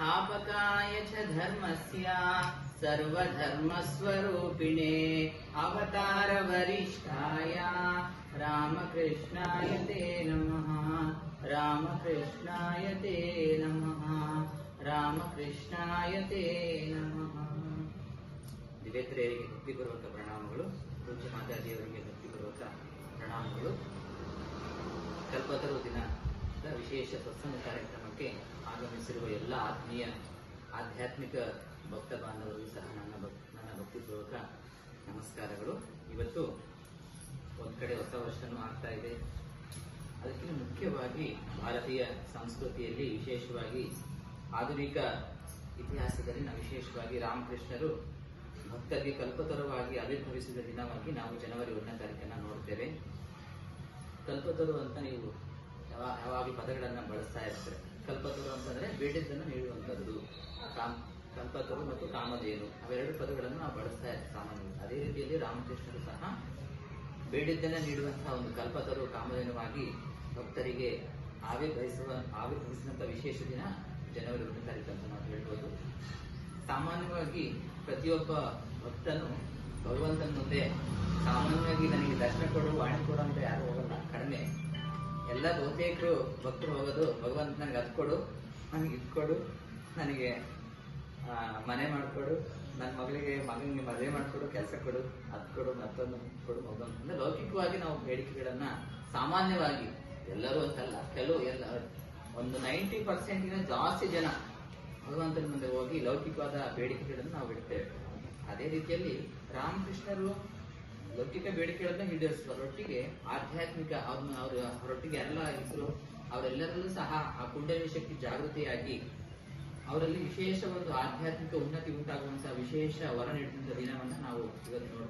स्थापकाय च धर्मस्य सर्वधर्मस्वरूपिणे अवतारवरिष्ठाय रामकृष्णाय ते नमः रामकृष्णाय ते नमः ರಾಮಕೃಷ್ಣಾಯ ತೇ ನಮಃ ದಿವೇತ್ರಿಯರಿಗೆ ಭಕ್ತಿಪೂರ್ವಕ ಪ್ರಣಾಮಗಳು ಪೂಜ್ಯ ಮಾತಾಜಿಯವರಿಗೆ ಭಕ್ತಿಪೂರ್ವಕ ಪ್ರಣಾಮಗಳು ಕಲ್ಪತರು ದಿನದ ವಿಶೇಷ ಸತ್ಸಂಗ ಕಾರ್ಯಕ್ರಮಕ್ಕೆ ಆಗಮಿಸಿರುವ ಎಲ್ಲ ಆತ್ಮೀಯ ಆಧ್ಯಾತ್ಮಿಕ ಭಕ್ತ ಬಾಂಧವರಿಗೂ ಸಹ ನನ್ನ ಭಕ್, ನನ್ನ ಭಕ್ತಿಪೂರ್ವಕ ನಮಸ್ಕಾರಗಳು. ಇವತ್ತು ಒಂದು ಕಡೆ ಹೊಸ ವರ್ಷನೂ ಆಗ್ತಾ ಇದೆ. ಅದಕ್ಕಿಂತ ಮುಖ್ಯವಾಗಿ ಭಾರತೀಯ ಸಂಸ್ಕೃತಿಯಲ್ಲಿ ವಿಶೇಷವಾಗಿ ಆಧುನಿಕ ಇತಿಹಾಸದಲ್ಲಿ ನಾವು ವಿಶೇಷವಾಗಿ ರಾಮಕೃಷ್ಣರು ಭಕ್ತರಿಗೆ ಕಲ್ಪತರವಾಗಿ ಆವಿರ್ಭವಿಸಿದ ದಿನವಾಗಿ ನಾವು ಜನವರಿ ಒಂದನೇ ತಾರೀಕನ್ನ ನೋಡ್ತೇವೆ. ಕಲ್ಪತರು ಅಂತ ನೀವು ಯಾವಾಗಲೂ ಪದಗಳನ್ನ ಬಳಸ್ತಾ ಇರ್ತಾರೆ. ಕಲ್ಪತರು ಅಂತಂದ್ರೆ ಬೇಡಿದ್ದನ್ನು ನೀಡುವಂಥದ್ದು. ಕಾಮ್, ಕಲ್ಪತರು ಮತ್ತು ಕಾಮಧೇನು ಅವೆರಡು ಪದಗಳನ್ನು ನಾವು ಬಳಸ್ತಾ ಇರ್ತೀವಿ ಸಾಮಾನ್ಯವಾಗಿ. ಅದೇ ರೀತಿಯಲ್ಲಿ ರಾಮಕೃಷ್ಣರು ಸಹ ಬೇಡಿದ್ದನ್ನ ನೀಡುವಂತಹ ಒಂದು ಕಲ್ಪತರು, ಕಾಮಧೇನುವಾಗಿ ಭಕ್ತರಿಗೆ ಆವಿರ್ಭವಿಸುವ ಆವಿರ್ಭವಿಸಿದಂಥ ವಿಶೇಷ ದಿನ ಜನವರಿ ಒಂದನೇ ತಾರೀಕು ಅಂತ ನಾವು ಹೇಳ್ಬೋದು. ಸಾಮಾನ್ಯವಾಗಿ ಪ್ರತಿಯೊಬ್ಬ ಭಕ್ತನು ಭಗವಂತನ ಮುಂದೆ ಸಾಮಾನ್ಯವಾಗಿ ನನಗೆ ದರ್ಶನ ಕೊಡು, ವಾಣಿ ಕೊಡು ಅಂತ ಯಾರು ಎಲ್ಲ ಬಹುತೇಕರು ಭಕ್ತರು ಹೋಗೋದು, ಭಗವಂತ ನನಗೆ ಅದು ಕೊಡು ನನಗೆ ಇದು ಕೊಡು, ನನಗೆ ಮನೆ ಮಾಡಿಕೊಡು ನನ್ನ ಮಗಳಿಗೆ, ಮಗನಿಗೆ ಮದುವೆ ಮಾಡಿಕೊಡು, ಕೆಲಸ ಕೊಡು, ಅದು ಕೊಡು, ಮತ್ತೊಂದು ಕೊಡು ಮಗನ್ ಅಂದರೆ ಲೌಕಿಕವಾಗಿ ನಾವು ಬೇಡಿಕೆಗಳನ್ನು ಸಾಮಾನ್ಯವಾಗಿ ಎಲ್ಲರೂ ಅಂತಲ್ಲ, ಕೆಲವು ಎಲ್ಲ, ಒಂದು ನೈಂಟಿ ಪರ್ಸೆಂಟಿನ ಜಾಸ್ತಿ ಜನ ಭಗವಂತನ ಮುಂದೆ ಹೋಗಿ ಲೌಕಿಕವಾದ ಬೇಡಿಕೆಗಳನ್ನು ನಾವು ಬಿಡ್ತೇವೆ ಅದೇ ರೀತಿಯಲ್ಲಿ ರಾಮಕೃಷ್ಣರು ಲೌಕಿಕ ಬೇಡಿಕೆಗಳನ್ನ ಈಡೇರಿಸುವರೊಟ್ಟಿಗೆ ಆಧ್ಯಾತ್ಮಿಕ ಅವ್ರನ್ನ ಅವ್ರ ಅವರೊಟ್ಟಿಗೆ ಎಲ್ಲ ಇದ್ರು ಅವರೆಲ್ಲರಲ್ಲೂ ಸಹ ಆ ಕುಂಡಲಿ ಶಕ್ತಿ ಜಾಗೃತಿಯಾಗಿ ಅವರಲ್ಲಿ ವಿಶೇಷ ಒಂದು ಆಧ್ಯಾತ್ಮಿಕ ಉನ್ನತಿ ಉಂಟಾಗುವಂತಹ ವಿಶೇಷ ವರ ನೀಡಿದಂತ ದಿನವನ್ನ ನಾವು ಇವತ್ತು ನೋಡ್ತೇವೆ.